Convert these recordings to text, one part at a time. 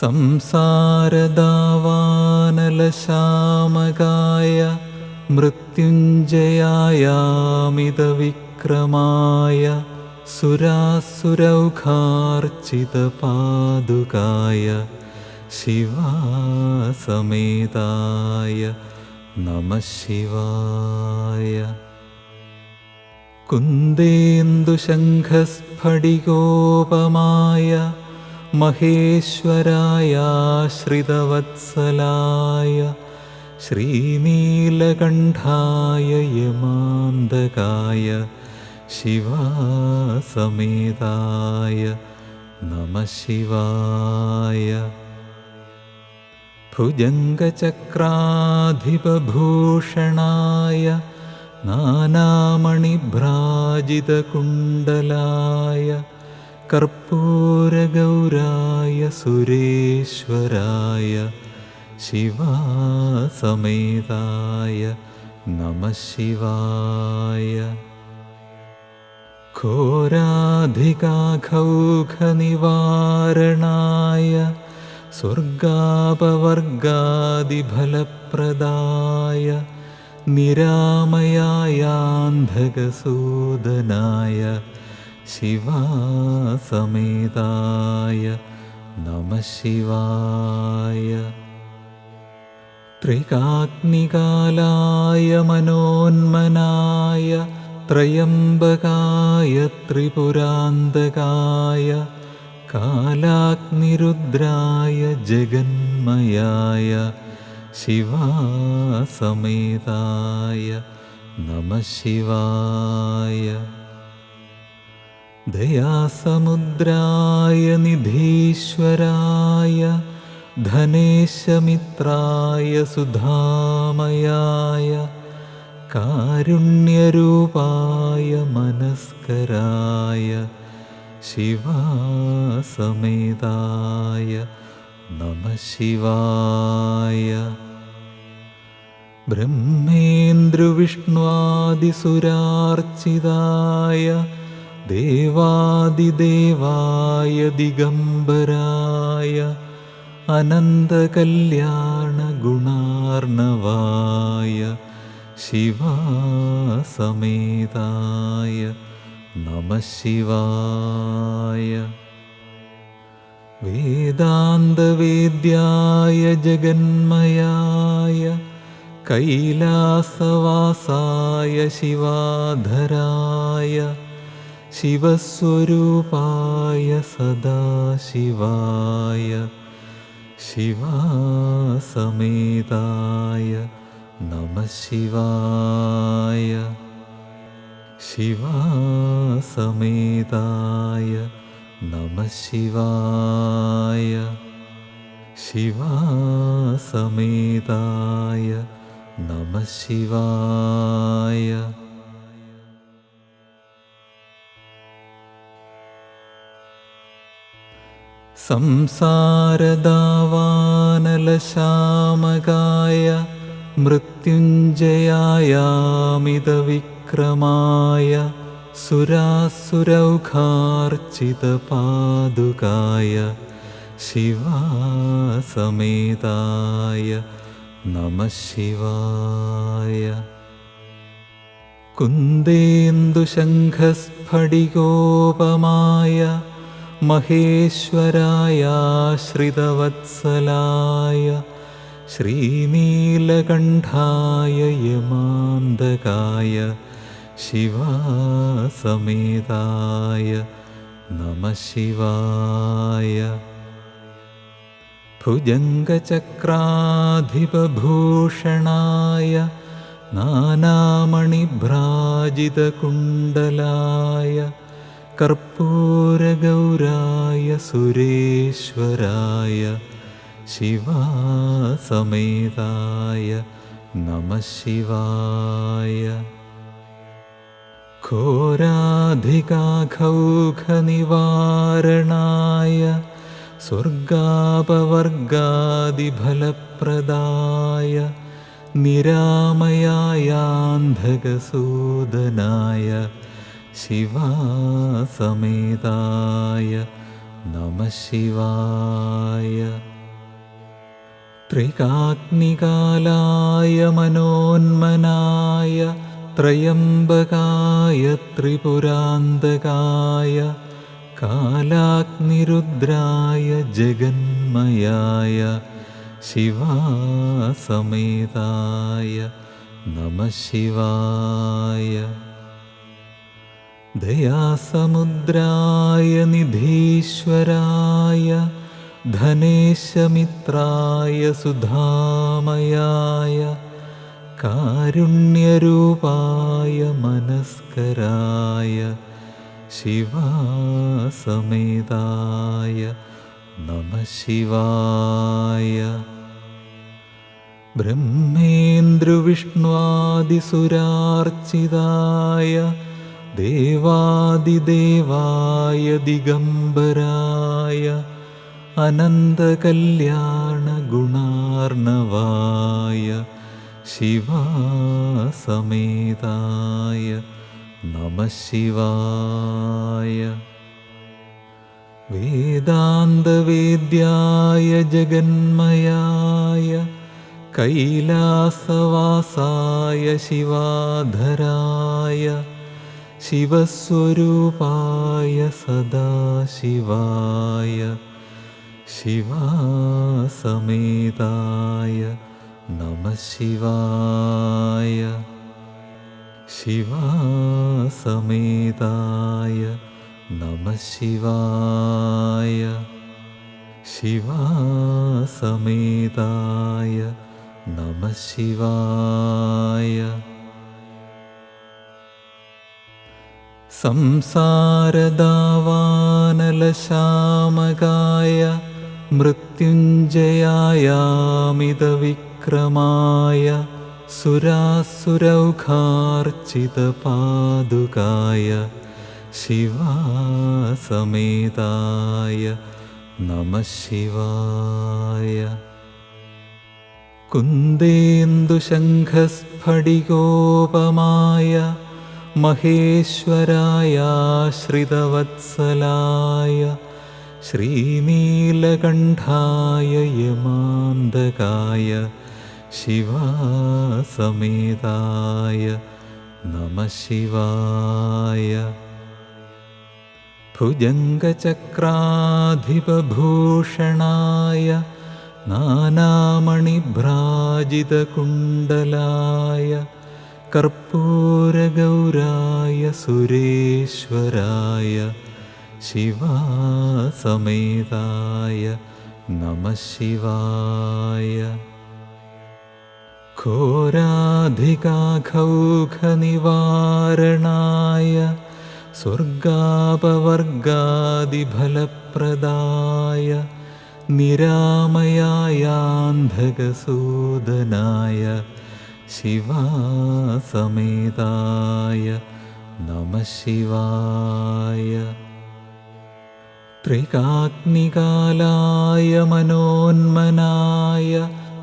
സംസാരദാവാനലശാമകായ മൃത്യുഞ്ജയായാമിതവിക്രമായ സുരാസുരൗഘാർച്ചിതപാദുകായ ശിവാസമേതായ നമ ശിവായ. കുന്ദേന്ദുശംഖസ്ഫടികോപമായ മഹേശ്വരായാശ്രിതവത്സലായ ശ്രീനീലകണ്ഠായ യമാന്തകായ ശിവാസമേതായ നമ ശിവായ. ഭുജംഗചക്രാധിപഭൂഷണായ നാനാമണിഭ്രാജിതകുണ്ടലായ കർപ്പൂരഗൗരായ സുരേശ്വരായ ശിവാസമേതായ നമ ശിവായ. ഘോരാധികാഘൗഘനിവാരണായ സ്വർഗാപവർഗാദിഫലപ്രദായ നിരാമയായാന്ധകസൂദനായ ശിവാസമേതായ നമ ശിവായ. ത്രികാഗ്നികാലായ മനോന്മനായ ത്രയംബകായ ത്രിപുരാന്തകായ കാലാഗ്നിരുദ്രായ ജഗന്മയായ ശിവാസമേതായ നമ ശിവായ. ദയാസമുദ്രായ നിധീശ്വരായ ധനേശമിത്രായ സുധാമയായ കാരുണ്യരൂപായ മനസ്കരായ ശിവാസമേതായ നമ ശിവായ. ബ്രഹ്മേന്ദ്രവിഷ്ണുവാദിസുരാർച്ചിതായ देवादिदेवाय दिगम्बराय अनन्तकल्याणगुणार्णवाय शिवासमेताय नमः शिवाय वेदान्तवेद्याय जगन्मयाय कैलासवासाय शिवाधराय शिवस्वरूपाय सदाशिवाय शिवासमेताय नमः शिवाय शिवासमेताय नमः शिवाय शिवासमेताय नमः शिवाय സംസാരദാവാനലശാമകായ മൃത്യുഞ്ജയായാമിതവിക്രമായ സുരാസുരൗഘാർച്ചിതപാദുകായ ശിവാസമേതായ നമ ശിവായ കുന്ദേന്ദുശംഖസ്ഫടികോപമായ മഹേശ്വരായാശ്രിതവത്സലായ ശ്രീനീലകണ്ഠായ യമാന്തകായ ശിവാസമേതായ നമ ശിവായ. ഭുജംഗചക്രാധിപഭൂഷണായ നാനാമണിഭ്രാജിതകുണ്ടലായ കർപ്പൂരഗൗരായ സുരേശ്വരായ ശിവാസമേതായ നമ ശിവായ. ഘോരാധികാഘൗഘനിവാരണായ സ്വർഗാപവർഗാദിഫലപ്രദായ നിരാമയായാന്ധകസൂദനായ ശിവാസമേതായ നമ ശിവായ. ത്രികാഗ്നികാലായ മനോന്മനായ ത്രയംബകായ ത്രിപുരാന്തകായ കാലാഗ്നിരുദ്രായ ജഗന്മയായ ശിവാസമേതായ നമ ശിവായ. ദയാസമുദ്രായ നിധീശ്വരായ ധനേശമിത്രായ സുധാമയായ കാരുണ്യരൂപായ മനസ്കരായ ശിവാസമേതായ നമ ശിവായ. ബ്രഹ്മേന്ദ്രവിഷ്ണുവാദിസുരാർച്ചിതായ देवादिदेवाय दिगम्बराय अनन्तकल्याणगुणार्नवाय शिवासमेताय नमः शिवाय वेदान्तवेद्याय जगन्मयाय कैलासवासाय शिवाधराय शिवस्वरूपाय सदाशिवाय शिवासमेताय नमः शिवाय शिवासमेताय नमः शिवाय शिवासमेताय नमः शिवाय സംസാരദാവാനലശാമകായ മൃത്യുഞ്ജയായാമിതവിക്രമായ സുരാസുരൗഘാർച്ചിതപാദുകായ ശിവാസമേതായ നമ ശിവായ. കുന്ദേന്ദുശംഖസ്ഫടികോപമായ മഹേശ്വരായാശ്രിതവത്സലായ ശ്രീനീലകണ്ഠായ യമാന്തകായ ശിവാസമേതായ നമ ശിവായ. ഭുജംഗചക്രാധിപഭൂഷണായ നാനാമണിഭ്രാജിതകുണ്ടലായ കർപ്പൂരഗൗരായ സുരേശ്വരായ ശിവാസമേതായ നമ ശിവായ. ഘോരാധികാഘൗഘനിവാരണായ സ്വർഗാപവർഗാദിഫലപ്രദായ നിരാമയായാന്ധകസൂദനായ ശിവാസമേതായ നമ ശിവായ. ത്രികാഗ്നികാലായ മനോന്മനായ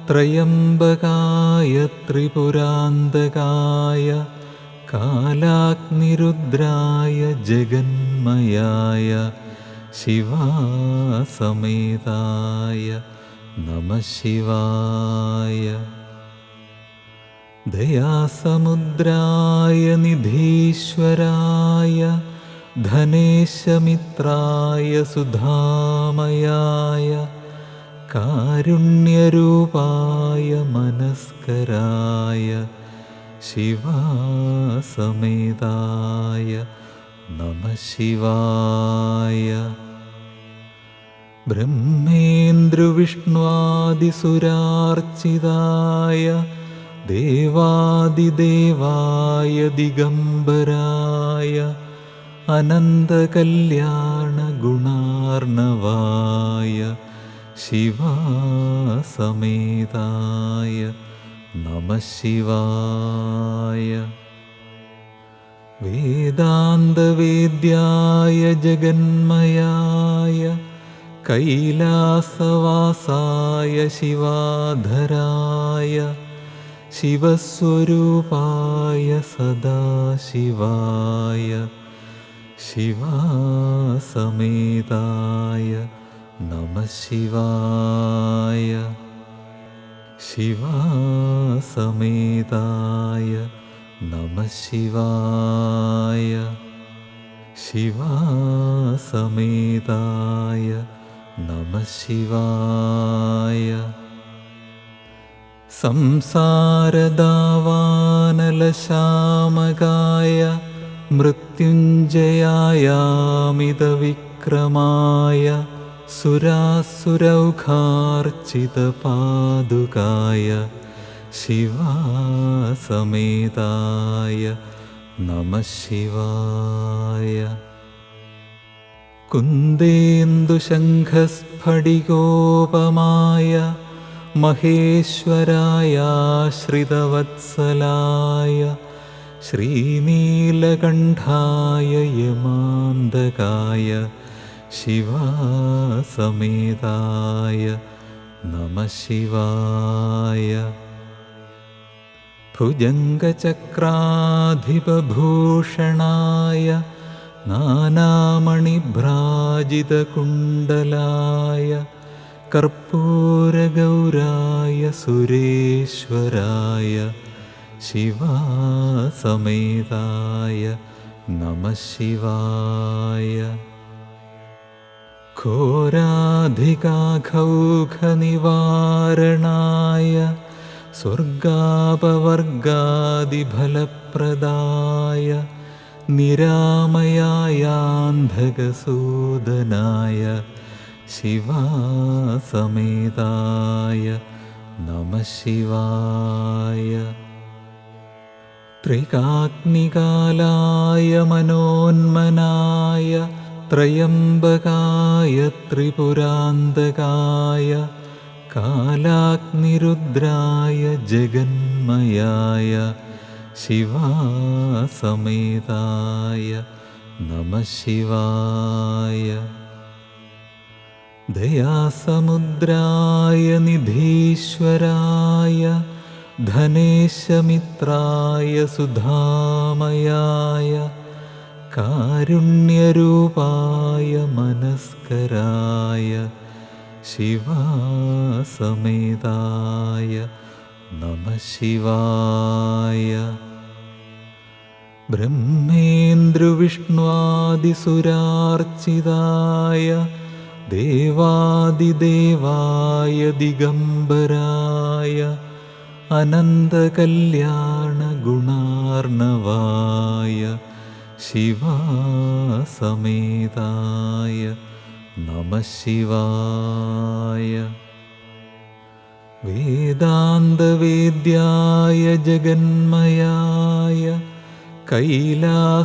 ത്രയംബകായ ത്രിപുരാന്തകായ കാലാഗ്നിരുദ്രായ ജഗന്മയായ ശിവാസമേതായ നമ ശിവായ. ദയാസമുദ്രായ നിധീശ്വരായ ധനേശമിത്രായ സുധാമയായ കാരുണ്യരൂപായ മനസ്കരായ ശിവാസമേതായ നമ ശിവായ. ബ്രഹ്മേന്ദ്രവിഷ്ണുവാദിസുരാർച്ചിതായ देवादिदेवाय दिगम्बराय अनन्तकल्याणगुणार्णवाय शिवासमेताय नमः शिवाय। वेदान्तवेद्याय जगन्मयाय कैलासवासाय शिवाधराय शिवस्वरूपाय सदाशिवाय शिवासमेताय नमः शिवाय शिवासमेताय नमः शिवाय शिवासमेताय नमः शिवाय संसारदावानलशामगाय मृत्युञ्जयायामिदविक्रमाय सुरासुरौघार्चितपादुकाय शिवासमेताय नमः शिवाय कुन्देन्दुशङ्खस्फटिकोपमाय മഹേശ്വരായാശ്രിതവത്സലായ ശ്രീനീലകണ്ഠായ യമാന്തകായ ശിവാസമേതായ നമ ശിവായ. ഭുജംഗചക്രാധിപഭൂഷണായ നാനാമണിഭ്രാജിതകുണ്ടലായ കർപ്പൂരഗൗരായ സുരേശ്വരായ ശിവാസമേതായ നമ ശിവായ. ഘോരാധികാഘൗഘനിവാരണായ സ്വർഗാപവർഗാദിഫലപ്രദായ നിരാമയായാന്ധകസൂദനായ ശിവാസമേതായ നമ ശിവായ. ത്രികാഗ്നികാലായ മനോന്മനായ ത്രയംബകായ ത്രിപുരാന്തകായ കാലാഗ്നിരുദ്രായ ജഗന്മയായ ശിവാസമേതായ നമ ശിവായ. ദയാസമുദ്രായ നിധീശ്വരായ ധനേശമിത്രായ സുധാമയായ കാരുണ്യരൂപായ മനസ്കരായ ശിവാസമേതായ നമ ശിവായ. ബ്രഹ്മേന്ദ്രവിഷ്ണുവാദിസുരാർച്ചിതായ देवादिदेवाय दिगम्बराय अनन्तकल्याणगुणार्णवाय शिवासमेताय नमः शिवाय वेदान्तवेद्याय जगन्मयाय कैलासवासाय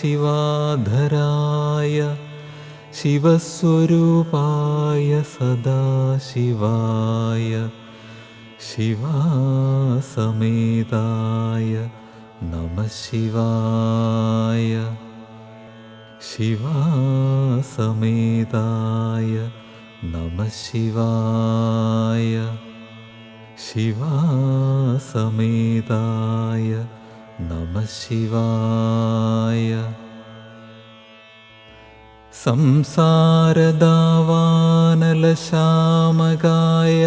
शिवाधराय शिवस्वरूपाय सदाशिवाय शिवासमेताय नमः शिवाय शिवासमेताय नमः शिवाय शिवासमेताय नमः शिवाय संसारदावानलशामगाय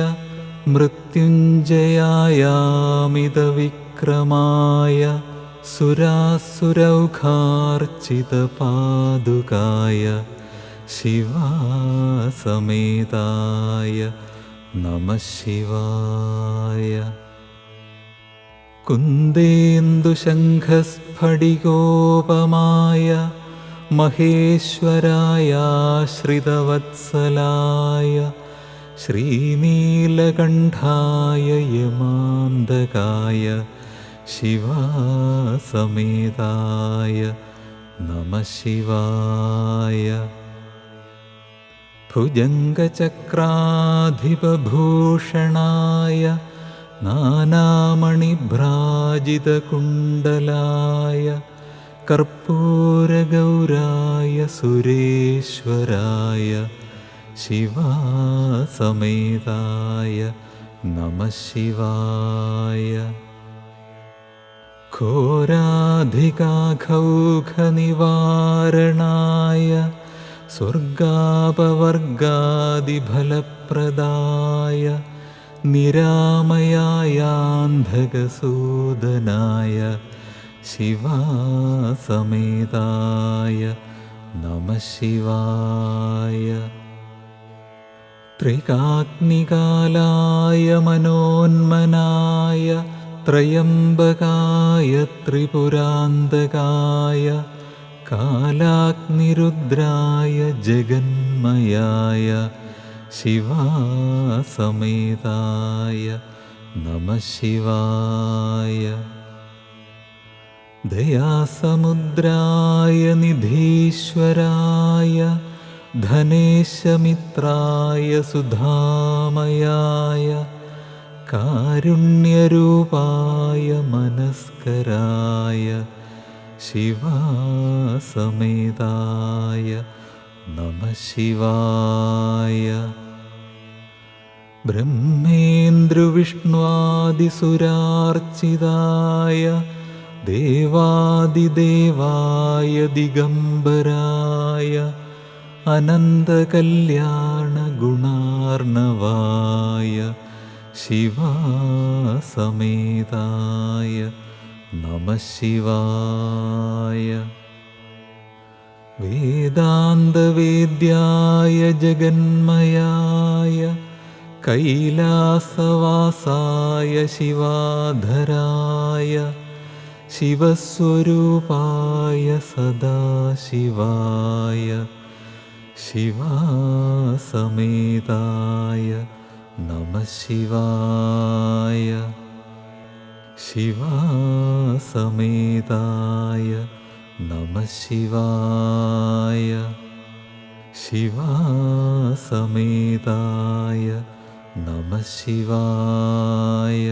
मृत्युञ्जयायामिदविक्रमाय सुरासुरौघार्चितपादुकाय शिवासमेताय नमः शिवाय कुन्देन्दुशङ्खस्फटिकोपमाय महेश्वरायाश्रितवत्सलाय श्रीनीलकण्ठाय यमान्दकाय शिवासमेताय नमः शिवाय भुजङ्गचक्राधिपभूषणाय नानामणिभ्राजितकुण्डलाय കർപ്പൂരഗൗരായ സുരേശ്വരായ ശിവാസമേതായ നമ ശിവായ. ഘോരാധികാഘൗഘനിവാരണായ സ്വർഗാപവർഗാദിഫലപ്രദായ നിരാമയായാന്ധകസൂദനായ शिवासमेदाय नमः शिवाय त्रिकाग्निकालाय मनोन्मनाय त्रयम्बकाय त्रिपुरान्तकाय कालाग्निरुद्राय जगन्मयाय शिवासमेताय नमः शिवाय ദയാസമുദ്രായ നിധീശ്വരായ ധനേശമിത്രായ സുധാമയായ കാരുണ്യരൂപായ മനസ്കരായ ശിവാസമേതായ നമ ശിവായ. ബ്രഹ്മേന്ദ്രവിഷ്ണുവാദിസുരാർച്ചിതായ देवादिदेवाय दिगम्बराय अनन्तकल्याणगुणार्नवाय शिवासमेताय नमः शिवाय वेदान्तवेद्याय जगन्मयाय कैलासवासाय शिवाधराय शिवस्वरूपाय सदाशिवाय शिवासमेताय नमः शिवाय शिवासमेताय नमः शिवाय शिवासमेताय नमः शिवाय